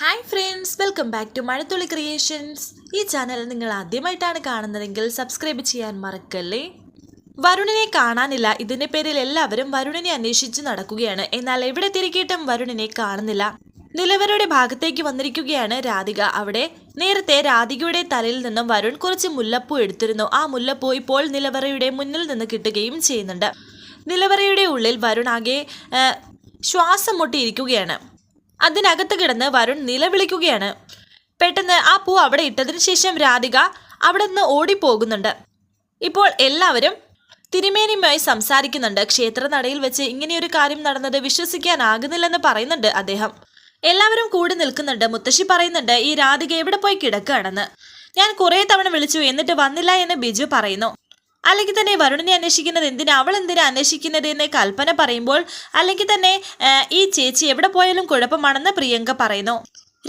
Hi friends welcome back to Mazhathulli creations ഈ channel നിങ്ങൾ ആദ്യമായിട്ടാണ് കാണുന്നതെങ്കിൽ സബ്സ്ക്രൈബ് ചെയ്യാൻ മറക്കല്ലേ? വരുണിനെ കാണാനില്ല. ഇതിന്റെ പേരിൽ എല്ലാവരും വരുണിനെ അന്വേഷിച്ച് നടക്കുകയാണ്. എന്നാൽ എവിടെ തിരക്കിയിട്ടും വരുണിനെ കാണുന്നില്ല. നിലവരുടെ ഭാഗത്തേക്ക് വന്നിരിക്കുകയാണ് രാധിക. അവിടെ നേരത്തെ രാധികയുടെ തലയിൽ നിന്നും വരുൺ കുറച്ച് മുല്ലപ്പൂ എടുത്തിരുന്നു. ആ മുല്ലപ്പൂ ഇപ്പോൾ നിലവറയുടെ മുന്നിൽ നിന്ന് കിട്ടുകയും ചെയ്യുന്നുണ്ട്. നിലവറയുടെ ഉള്ളിൽ വരുൺ ആകെ ശ്വാസം മുട്ടിയിരിക്കുകയാണ്. അതിനകത്ത് കിടന്ന് വരുൺ നിലവിളിക്കുകയാണ്. പെട്ടെന്ന് ആ പൂ അവിടെ ഇട്ടതിന് ശേഷം രാധിക അവിടെ നിന്ന് ഓടിപ്പോകുന്നുണ്ട്. ഇപ്പോൾ എല്ലാവരും തിരുമേനിയുമായി സംസാരിക്കുന്നുണ്ട്. ക്ഷേത്ര നടയിൽ വെച്ച് ഇങ്ങനെയൊരു കാര്യം നടന്നത് വിശ്വസിക്കാനാകുന്നില്ലെന്ന് പറയുന്നുണ്ട് അദ്ദേഹം. എല്ലാവരും കൂടി നിൽക്കുന്നുണ്ട്. മുത്തശ്ശി പറയുന്നുണ്ട് ഈ രാധിക എവിടെ പോയി കിടക്കുകയാണെന്ന്? ഞാൻ കുറേ തവണ വിളിച്ചു എന്നിട്ട് വന്നില്ല എന്ന് ബിജു പറയുന്നു. അല്ലെങ്കിൽ തന്നെ വരുണിനെ അന്വേഷിക്കുന്നത് എന്തിനാ? അവൾ എന്തിനാ അന്വേഷിക്കുന്നത് എന്ന് കൽപ്പന പറയുമ്പോൾ അല്ലെങ്കിൽ തന്നെ ഈ ചേച്ചി എവിടെ പോയാലും കുഴപ്പമാണെന്ന് പ്രിയങ്ക പറയുന്നു.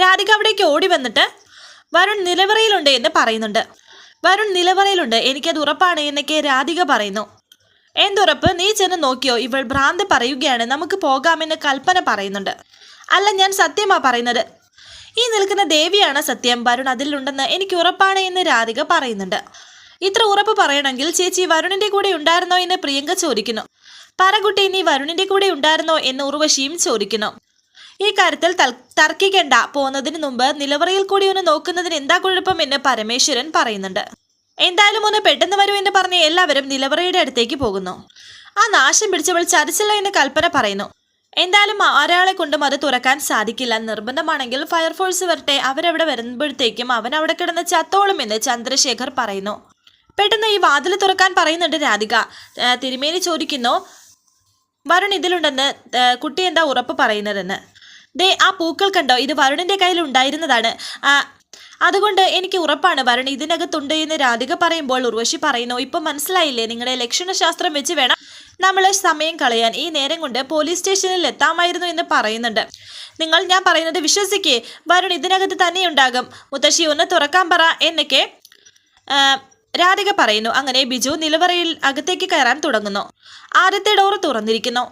രാധിക അവിടേക്ക് ഓടി വന്നിട്ട് വരുൺ നിലവറയിലുണ്ട് എന്ന് പറയുന്നുണ്ട്. വരുൺ നിലവറയിലുണ്ട് എനിക്കത് ഉറപ്പാണ് എന്നൊക്കെ രാധിക പറയുന്നു. എന്തുറപ്പ്? നീ ചെന്ന് നോക്കിയോ? ഇവൾ ഭ്രാന്ത് പറയുകയാണ്. നമുക്ക് പോകാമെന്ന് കൽപ്പന പറയുന്നുണ്ട്. അല്ല ഞാൻ സത്യമാ പറയുന്നത്. ഈ നിൽക്കുന്ന ദേവിയാണ് സത്യം. വരുൺ അതിലുണ്ടെന്ന് എനിക്ക് ഉറപ്പാണ് എന്ന് രാധിക പറയുന്നുണ്ട്. ഇത്ര ഉറപ്പ് പറയണമെങ്കിൽ ചേച്ചി വരുണിന്റെ കൂടെ ഉണ്ടായിരുന്നോ എന്ന് പ്രിയങ്ക ചോദിക്കുന്നു. പറകുട്ടി നീ വരുണിന്റെ കൂടെ ഉണ്ടായിരുന്നോ എന്ന് ഉർവശിയും ചോദിക്കുന്നു. ഈ കാര്യത്തിൽ തർക്കിക്കേണ്ട. പോകുന്നതിന് മുമ്പ് നിലവറയിൽ കൂടി ഒന്ന് നോക്കുന്നതിന് എന്താ കുഴപ്പം എന്ന് പരമേശ്വരൻ പറയുന്നുണ്ട്. എന്തായാലും ഒന്ന് പെട്ടെന്ന് വരൂ എന്ന് പറഞ്ഞ് എല്ലാവരും നിലവറയുടെ അടുത്തേക്ക് പോകുന്നു. ആ നാശം പിടിച്ചവൾ ചതിച്ചില്ല എന്ന് കൽപ്പന പറയുന്നു. എന്തായാലും ഒരാളെ കൊണ്ടും അത് തുറക്കാൻ സാധിക്കില്ല. നിർബന്ധമാണെങ്കിൽ ഫയർഫോഴ്സ് വരട്ടെ. അവരവിടെ വരുമ്പോഴത്തേക്കും അവൻ അവിടെ കിടന്ന് ചത്തോളും എന്ന് ചന്ദ്രശേഖർ പറയുന്നു. പെട്ടെന്ന് ഈ വാതിൽ തുറക്കാൻ പറയുന്നുണ്ട് രാധിക. തിരുമേനി ചോദിക്കുന്നു വരുൺ ഇതിലുണ്ടെന്ന് കുട്ടി എന്താ ഉറപ്പ് പറയുന്നതെന്ന്? ദേ ആ പൂക്കൾ കണ്ടോ? ഇത് വരുണിന്റെ കയ്യിൽ ഉണ്ടായിരുന്നതാണ്. അതുകൊണ്ട് എനിക്ക് ഉറപ്പാണ് വരുൺ ഇതിനകത്തുണ്ട് എന്ന് രാധിക പറയുമ്പോൾ ഉർവശി പറയുന്നു ഇപ്പം മനസ്സിലായില്ലേ? നിങ്ങളുടെ ലക്ഷണശാസ്ത്രം വെച്ച് വേണം നമ്മൾ സമയം കളയാൻ. ഈ നേരം കൊണ്ട് പോലീസ് സ്റ്റേഷനിൽ എത്താമായിരുന്നു എന്ന് പറയുന്നുണ്ട്. നിങ്ങൾ ഞാൻ പറയുന്നത് വിശ്വസിക്കേ? വരുൺ ഇതിനകത്ത് തന്നെ ഉണ്ടാകും. മുത്തശ്ശി ഒന്ന് തുറക്കാൻ പറ എന്നൊക്കെ രാധിക പറയുന്നു അങ്ങനെ ബിജു നിലവറയിൽ അകത്തേക്ക് കയറാൻ തുടങ്ങുന്നു. ആദ്യത്തെ ഡോറ് തുറന്നിരിക്കുന്നു.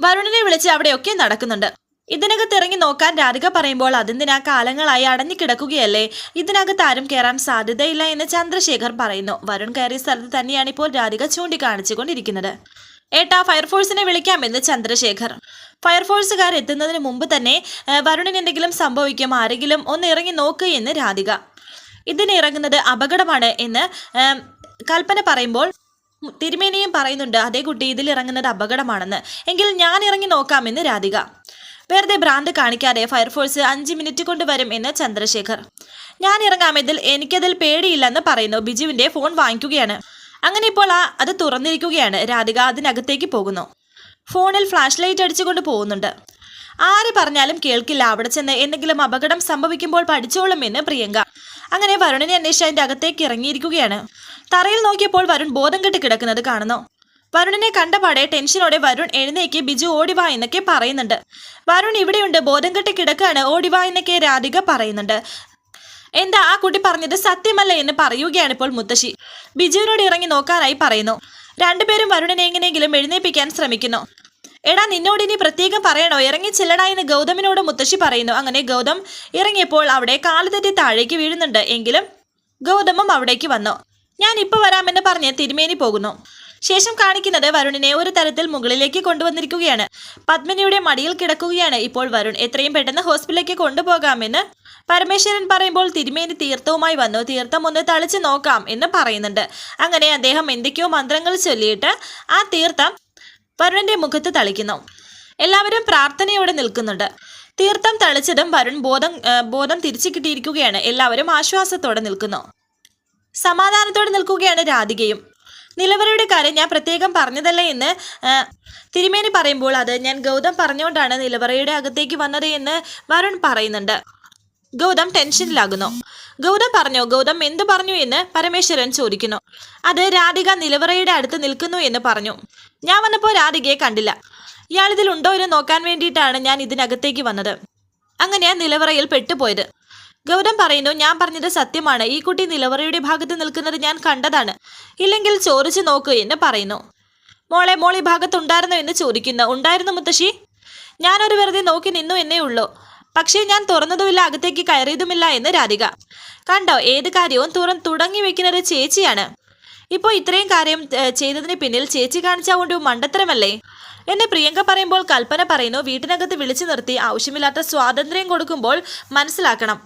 വരുണിനെ വിളിച്ച് അവിടെയൊക്കെ നടക്കുന്നുണ്ട്. ഇതിനകത്ത് ഇറങ്ങി നോക്കാൻ രാധിക പറയുമ്പോൾ അതെന്തിനാ? കാലങ്ങളായി അടഞ്ഞു കിടക്കുകയല്ലേ. ഇതിനകത്ത് ആരും കയറാൻ സാധ്യതയില്ല എന്ന് ചന്ദ്രശേഖർ പറയുന്നു. വരുൺ കയറിയ സ്ഥലത്ത് തന്നെയാണ് ഇപ്പോൾ രാധിക ചൂണ്ടിക്കാണിച്ചുകൊണ്ടിരിക്കുന്നത്. ഏട്ടാ ഫയർഫോഴ്സിനെ വിളിക്കാമെന്ന് ചന്ദ്രശേഖർ. ഫയർഫോഴ്സുകാർ എത്തുന്നതിന് മുമ്പ് തന്നെ വരുണിന് എന്തെങ്കിലും സംഭവിക്കും. ആരെങ്കിലും ഒന്ന് ഇറങ്ങി നോക്ക് എന്ന് രാധിക. ഇതിന് ഇറങ്ങുന്നത് അപകടമാണ് എന്ന് കൽപ്പന പറയുമ്പോൾ തിരുമേനിയും പറയുന്നുണ്ട് അതേ കുട്ടി ഇതിൽ ഇറങ്ങുന്നത് അപകടമാണെന്ന്. എങ്കിൽ ഞാൻ ഇറങ്ങി നോക്കാമെന്ന് രാധിക. വെറുതെ ഭ്രാന്ത് കാണിക്കാതെ ഫയർഫോഴ്സ് അഞ്ച് മിനിറ്റ് കൊണ്ട് വരും എന്ന് ചന്ദ്രശേഖർ. ഞാൻ ഇറങ്ങാം ഇതിൽ എനിക്കതിൽ പേടിയില്ലെന്ന് പറയുന്നു. ബിജുവിന്റെ ഫോൺ വാങ്ങിക്കുകയാണ്. അങ്ങനെ ഇപ്പോൾ ആ അത് തുറന്നിരിക്കുകയാണ്. രാധിക അതിനകത്തേക്ക് പോകുന്നു. ഫോണിൽ ഫ്ലാഷ് ലൈറ്റ് അടിച്ചുകൊണ്ട് പോകുന്നുണ്ട്. ആര് പറഞ്ഞാലും കേൾക്കില്ല. അവിടെ ചെന്ന് എന്തെങ്കിലും അപകടം സംഭവിക്കുമ്പോൾ പഠിച്ചോളും എന്ന് പ്രിയങ്ക. അങ്ങനെ വരുണിനെ അന്വേഷിച്ച് അതിന്റെ അകത്തേക്ക് ഇറങ്ങിയിരിക്കുകയാണ്. തറയിൽ നോക്കിയപ്പോൾ വരുൺ ബോധം കെട്ടി കിടക്കുന്നത് കാണുന്നു. വരുണിനെ കണ്ടപാടെ ടെൻഷനോടെ വരുൺ എഴുന്നേക്ക് ബിജു ഓടിവാ എന്നൊക്കെ പറയുന്നുണ്ട്. വരുൺ ഇവിടെയുണ്ട് ബോധം കെട്ടി കിടക്കാണ് ഓടിവാ എന്നൊക്കെ രാധിക പറയുന്നുണ്ട്. എന്താ ആ കുട്ടി പറഞ്ഞത് സത്യമല്ല എന്ന് പറയുകയാണ് ഇപ്പോൾ മുത്തശ്ശി. ബിജുവിനോട് ഇറങ്ങി നോക്കാനായി പറയുന്നു. രണ്ടുപേരും വരുണിനെ എങ്ങനെയെങ്കിലും എഴുന്നേപ്പിക്കാൻ ശ്രമിക്കുന്നു. എടാ നിന്നോട് ഇനി പ്രത്യേകം പറയണോ? ഇറങ്ങി ചെല്ലടാ എന്ന് ഗൗതമിനോട് മുത്തശ്ശി പറയുന്നു. അങ്ങനെ ഗൗതം ഇറങ്ങിയപ്പോൾ അവിടെ കാൽ തെറ്റി താഴേക്ക് വീഴുന്നുണ്ട്. എങ്കിലും ഗൗതമും അവിടേക്ക് വന്നു. ഞാൻ ഇപ്പൊ വരാമെന്ന് പറഞ്ഞ് തിരുമേനി പോകുന്നു. ശേഷം കാണിക്കുന്നത് വരുണിനെ ഒരു തരത്തിൽ മുകളിലേക്ക് കൊണ്ടുവന്നിരിക്കുകയാണ്. പത്മിനിയുടെ മടിയിൽ കിടക്കുകയാണ് ഇപ്പോൾ വരുൺ. എത്രയും പെട്ടെന്ന് ഹോസ്പിറ്റലിലേക്ക് കൊണ്ടുപോകാമെന്ന് പരമേശ്വരൻ പറയുമ്പോൾ തിരുമേനി തീർത്ഥവുമായി വന്നു. തീർത്ഥം ഒന്ന് തളിച്ച് നോക്കാം എന്ന് പറയുന്നുണ്ട്. അങ്ങനെ അദ്ദേഹം എന്തൊക്കെയോ മന്ത്രങ്ങൾ ചൊല്ലിയിട്ട് ആ തീർത്ഥം വരുണിന്റെ മുഖത്ത് തളിക്കുന്നു. എല്ലാവരും പ്രാർത്ഥനയോടെ നിൽക്കുന്നുണ്ട്. തീർത്ഥം തളിച്ചതും വരുൺ ബോധം ബോധം തിരിച്ചു കിട്ടിയിരിക്കുകയാണ്. എല്ലാവരും ആശ്വാസത്തോടെ നിൽക്കുന്നു. സമാധാനത്തോടെ നിൽക്കുകയാണ് രാധികയും. നിലവറയുടെ കാര്യം ഞാൻ പ്രത്യേകം പറഞ്ഞതല്ല എന്ന് തിരുമേനി പറയുമ്പോൾ അത് ഞാൻ ഗൗതം പറഞ്ഞുകൊണ്ടാണ് നിലവറയുടെ അകത്തേക്ക് വന്നത് എന്ന് വരുൺ പറയുന്നുണ്ട്. ഗൗതം ടെൻഷനിലാകുന്നു. ഗൗതം പറഞ്ഞു? ഗൗതം എന്തു പറഞ്ഞു എന്ന് പരമേശ്വരൻ ചോദിക്കുന്നു. അത് രാധിക നിലവറയുടെ അടുത്ത് നിൽക്കുന്നു എന്ന് പറഞ്ഞു. ഞാൻ വന്നപ്പോൾ രാധികയെ കണ്ടില്ല. ഇയാൾ ഇതിലുണ്ടോ എന്ന് നോക്കാൻ വേണ്ടിയിട്ടാണ് ഞാൻ ഇതിനകത്തേക്ക് വന്നത്. അങ്ങനെ നിലവറയിൽ പെട്ടുപോയത്. ഗൗതം പറയുന്നു ഞാൻ പറഞ്ഞത് സത്യമാണ്. ഈ കുട്ടി നിലവറയുടെ ഭാഗത്ത് നിൽക്കുന്നത് ഞാൻ കണ്ടതാണ്. ഇല്ലെങ്കിൽ ചോദിച്ചു നോക്കൂ എന്ന് പറയുന്നു. മോളെ മോൾ ഈ ഭാഗത്തുണ്ടായിരുന്നോ എന്ന് ചോദിക്കുന്നു. ഉണ്ടായിരുന്നു മുത്തശ്ശി. ഞാനൊരു വെറുതെ നോക്കി നിന്നു എന്നേ ഉള്ളൂ. പക്ഷേ ഞാൻ തുറന്നതുമില്ല അകത്തേക്ക് കയറിയതുമില്ല എന്ന് രാധിക. കണ്ടോ ഏത് കാര്യവും തുറന്ന് തുടങ്ങി വെക്കുന്നത് ചേച്ചിയാണ്. ഇപ്പോൾ ഇത്രയും കാര്യം ചെയ്തതിന് പിന്നിൽ ചേച്ചി കാണിച്ച കൊണ്ട് മണ്ടത്തരമല്ലേ? എന്നെ പ്രിയങ്ക പറയുമ്പോൾ കൽപ്പന പറയുന്നു വീട്ടിനകത്ത് വിളിച്ചു നിർത്തി ആവശ്യമില്ലാത്ത സ്വാതന്ത്ര്യം കൊടുക്കുമ്പോൾ മനസ്സിലാക്കണം.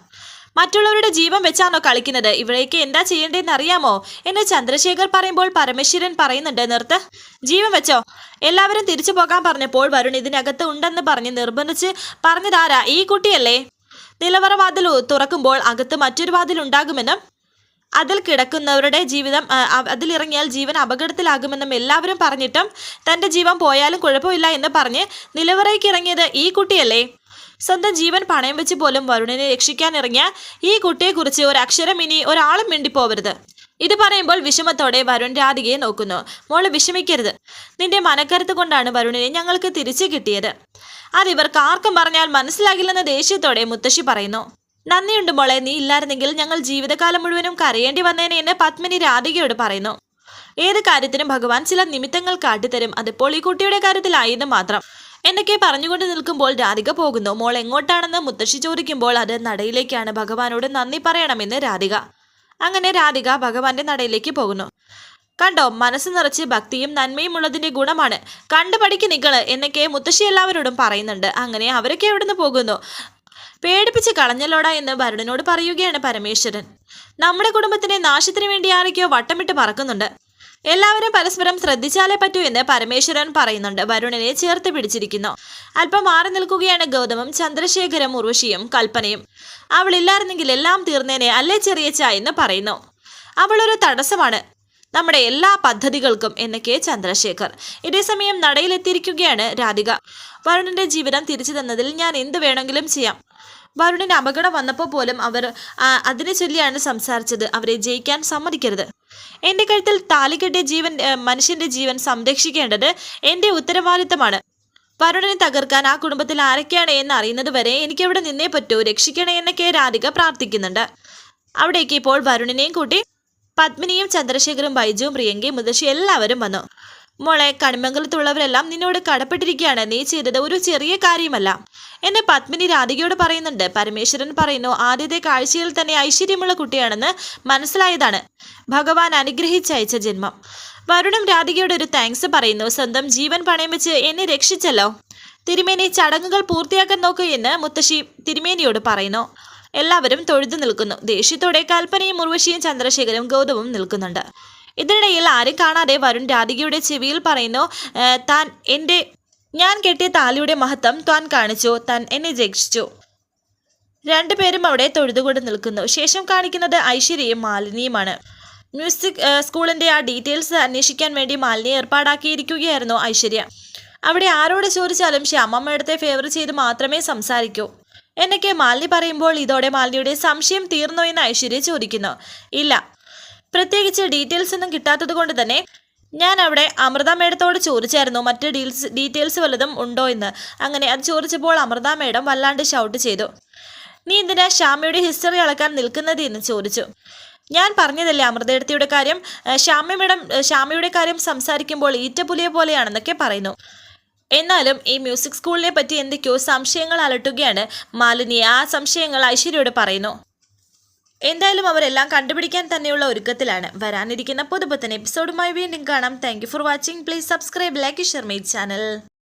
മറ്റുള്ളവരുടെ ജീവൻ വെച്ചാണോ കളിക്കുന്നത്? ഇവിടേക്ക് എന്താ ചെയ്യേണ്ടതെന്ന് അറിയാമോ? എന്ന് ചന്ദ്രശേഖർ പറയുമ്പോൾ പരമേശ്വരൻ പറയുന്നുണ്ട് നിർത്ത്. ജീവൻ വെച്ചോ? എല്ലാവരും തിരിച്ചു പോകാൻ പറഞ്ഞപ്പോൾ വരുൺ ഇതിനകത്ത് ഉണ്ടെന്ന് പറഞ്ഞ് നിർബന്ധിച്ച് പറഞ്ഞതാരാ? ഈ കുട്ടിയല്ലേ? നിലവറ വാതിൽ തുറക്കുമ്പോൾ അകത്ത് മറ്റൊരു വാതിൽ ഉണ്ടാകുമെന്നും അതിൽ കിടക്കുന്നവരുടെ ജീവിതം അതിലിറങ്ങിയാൽ ജീവൻ അപകടത്തിലാകുമെന്നും എല്ലാവരും പറഞ്ഞിട്ടും തന്റെ ജീവൻ പോയാലും കുഴപ്പമില്ല എന്ന് പറഞ്ഞ് നിലവറയ്ക്ക് ഇറങ്ങിയത് ഈ കുട്ടിയല്ലേ? സ്വന്തം ജീവൻ പണയം വെച്ച് പോലും വരുണിനെ രക്ഷിക്കാനിറങ്ങിയ ഈ കുട്ടിയെക്കുറിച്ച് ഒരു അക്ഷരം ഇനി ഒരാളും മിണ്ടിപ്പോവരുത്. ഇത് പറയുമ്പോൾ വിഷമത്തോടെ വരുൺ രാധികയെ നോക്കുന്നു. മോൾ വിഷമിക്കരുത്. നിന്റെ മനക്കരുത്ത് കൊണ്ടാണ് വരുണിനെ ഞങ്ങൾക്ക് തിരിച്ചു കിട്ടിയത്. അതിവർക്ക് ആർക്കും പറഞ്ഞാൽ മനസ്സിലാകില്ലെന്ന ദേഷ്യത്തോടെ മുത്തശ്ശി പറയുന്നു. നന്ദിയുണ്ട് മോളെ നീ ഇല്ലായിരുന്നെങ്കിൽ ഞങ്ങൾ ജീവിതകാലം മുഴുവനും കരയേണ്ടി വന്നേനെ എന്ന് പത്മിനി രാധികയോട് പറയുന്നു. ഏത് കാര്യത്തിനും ഭഗവാൻ ചില നിമിത്തങ്ങൾ കാട്ടിത്തരും. അതിപ്പോൾ ഈ കുട്ടിയുടെ കാര്യത്തിലായെന്ന് മാത്രം. എന്നൊക്കെ പറഞ്ഞുകൊണ്ട് നിൽക്കുമ്പോൾ രാധിക പോകുന്നു. മോൾ എങ്ങോട്ടാണെന്ന് മുത്തശ്ശി ചോദിക്കുമ്പോൾ അത് നടയിലേക്കാണ്. ഭഗവാനോട് നന്ദി പറയണമെന്ന് രാധിക. അങ്ങനെ രാധിക ഭഗവാന്റെ നടയിലേക്ക് പോകുന്നു. കണ്ടോ മനസ്സ് നിറച്ച് ഭക്തിയും നന്മയും ഉള്ളതിന്റെ ഗുണമാണ്. കണ്ടു പഠിക്ക് നിങ്ങൾ എന്നൊക്കെ മുത്തശ്ശി എല്ലാവരോടും പറയുന്നുണ്ട്. അങ്ങനെ അവരൊക്കെ എവിടുന്ന് പോകുന്നു? പേടിപ്പിച്ച് കളഞ്ഞല്ലോടാ എന്ന് ഭരണനോട് പറയുകയാണ് പരമേശ്വരൻ. നമ്മുടെ കുടുംബത്തിന്റെ നാശത്തിന് വേണ്ടി ആരൊക്കെയോ വട്ടമിട്ട് പറക്കുന്നുണ്ട്. എല്ലാവരും പരസ്പരം ശ്രദ്ധിച്ചാലേ പറ്റൂ എന്ന് പരമേശ്വരൻ പറയുന്നുണ്ട്. വരുണനെ ചേർത്ത് പിടിച്ചിരിക്കുന്നു. അല്പം മാറി നിൽക്കുകയാണ് ഗൗതമും ചന്ദ്രശേഖരം ഉർവശിയും കൽപ്പനയും. അവളില്ലായിരുന്നെങ്കിൽ എല്ലാം തീർന്നേനെ അല്ലേ ചെറിയച്ച എന്ന് പറയുന്നു. അവളൊരു തടസ്സമാണ്. നമ്മുടെ എല്ലാ പദ്ധതികൾക്കും എന്നൊക്കെ ചന്ദ്രശേഖർ. ഇതേസമയം നടയിലെത്തിയിരിക്കുകയാണ് രാധിക. വരുണന്റെ ജീവിതം തിരിച്ചു തന്നതിൽ ഞാൻ എന്ത് വേണമെങ്കിലും ചെയ്യാം. വരുണിന് അപകടം വന്നപ്പോൾ പോലും അവർ അതിനെ ചൊല്ലിയാണ് സംസാരിച്ചത്. അവരെ ജയിക്കാൻ സമ്മതിക്കരുത്. എന്റെ കഴുത്തിൽ താലിക്കെട്ടിയ ജീവൻ മനുഷ്യന്റെ ജീവൻ സംരക്ഷിക്കേണ്ടത് എന്റെ ഉത്തരവാദിത്തമാണ്. വരുണനെ തകർക്കാൻ ആ കുടുംബത്തിൽ ആരൊക്കെയാണ് എന്ന് അറിയുന്നത് വരെ എനിക്ക് അവിടെ നിന്നേ പറ്റൂ. രക്ഷിക്കണേ എന്നൊക്കെ രാധിക പ്രാർത്ഥിക്കുന്നുണ്ട്. അവിടേക്ക് ഇപ്പോൾ വരുണിനെയും കൂട്ടി പത്മിനിയും ചന്ദ്രശേഖരും ബൈജുവും പ്രിയങ്കയും മുതശ്ശി എല്ലാവരും വന്നു. മോളെ കണിമംഗലത്തുള്ളവരെല്ലാം നിന്നോട് കടപ്പെട്ടിരിക്കുകയാണ്. നീ ചെയ്തത് ഒരു ചെറിയ കാര്യമല്ല. എന്നെ പത്മിനി രാധികയോട് പറയുന്നുണ്ട്. പരമേശ്വരൻ പറയുന്നു ആദ്യത്തെ കാഴ്ചയിൽ തന്നെ ഐശ്വര്യമുള്ള കുട്ടിയാണെന്ന് മനസ്സിലായതാണ്. ഭഗവാൻ അനുഗ്രഹിച്ചയച്ച ജന്മം. വരുണും രാധികയോട് ഒരു താങ്ക്സ് പറയുന്നു സ്വന്തം ജീവൻ പണയം വെച്ച് എന്നെ രക്ഷിച്ചല്ലോ. തിരുമേനി ചടങ്ങുകൾ പൂർത്തിയാക്കാൻ നോക്കൂ എന്ന് മുത്തശ്ശി തിരുമേനിയോട് പറയുന്നു. എല്ലാവരും തൊഴുതു നിൽക്കുന്നു. ദേഷ്യത്തോടെ കൽപ്പനയും ഉർവശിയും ചന്ദ്രശേഖരും ഗൗതവും നിൽക്കുന്നുണ്ട്. ഇതിനിടയിൽ ആരും കാണാതെ വരുൺ രാധികയുടെ ചെവിയിൽ പറയുന്നു താൻ എന്റെ ഞാൻ കെട്ടിയ താലിയുടെ മഹത്വം താൻ കാണിച്ചു താൻ എന്നെ രക്ഷിച്ചു രണ്ടുപേരും അവിടെ തൊഴുതുകൊണ്ട് നിൽക്കുന്നു. ശേഷം കാണിക്കുന്നത് ഐശ്വര്യയും മാലിനിയുമാണ്. മ്യൂസിക് സ്കൂളിന്റെ ആ ഡീറ്റെയിൽസ് അന്വേഷിക്കാൻ വേണ്ടി മാലിനി ഏർപ്പാടാക്കിയിരിക്കുകയായിരുന്നു ഐശ്വര്യ. അവിടെ ആരോട് ചോദിച്ചാലും ശ്യാമമ്മയുടെ ഫേവർ ചെയ്ത് മാത്രമേ സംസാരിക്കൂ. എന്നൊക്കെ മാലിനി പറയുമ്പോൾ ഇതോടെ മാലിനിയുടെ സംശയം തീർന്നോ എന്ന് ഐശ്വര്യ ചോദിക്കുന്നു. ഇല്ല പ്രത്യേകിച്ച് ഡീറ്റെയിൽസ് ഒന്നും കിട്ടാത്തത് കൊണ്ട് തന്നെ ഞാൻ അവിടെ അമൃത മേഡത്തോട് ചോദിച്ചായിരുന്നു. മറ്റ് ഡീൽസ് ഡീറ്റെയിൽസ് വല്ലതും ഉണ്ടോ എന്ന്. അങ്ങനെ അത് ചോദിച്ചപ്പോൾ അമൃത മേഡം വല്ലാണ്ട് ഷൗട്ട് ചെയ്തു. നീ എന്തിനാ ശ്യാമയുടെ ഹിസ്റ്ററി അളക്കാൻ നിൽക്കുന്നത്? എന്ന് ചോദിച്ചു. ഞാൻ പറഞ്ഞതല്ലേ അമൃതയെടുത്തിയുടെ കാര്യം? ശ്യാമ മേഡം ശ്യാമയുടെ കാര്യം സംസാരിക്കുമ്പോൾ ഈറ്റപ്പുലിയെ പോലെയാണെന്നൊക്കെ പറയുന്നു. എന്നാലും ഈ മ്യൂസിക് സ്കൂളിനെ പറ്റി എന്തൊക്കെയോ സംശയങ്ങൾ അലട്ടുകയാണ് മാലിനി. ആ സംശയങ്ങൾ ഐശ്വര്യയോട് പറയുന്നു. എന്തായാലും അവരെല്ലാം കണ്ടുപിടിക്കാൻ തന്നെയുള്ള ഒരുക്കത്തിലാണ് വരാനിരിക്കുന്ന പുതുപുത്തൻ എപ്പിസോഡുമായി വീണ്ടും കാണാം. Thank for watching please subscribe like share my channel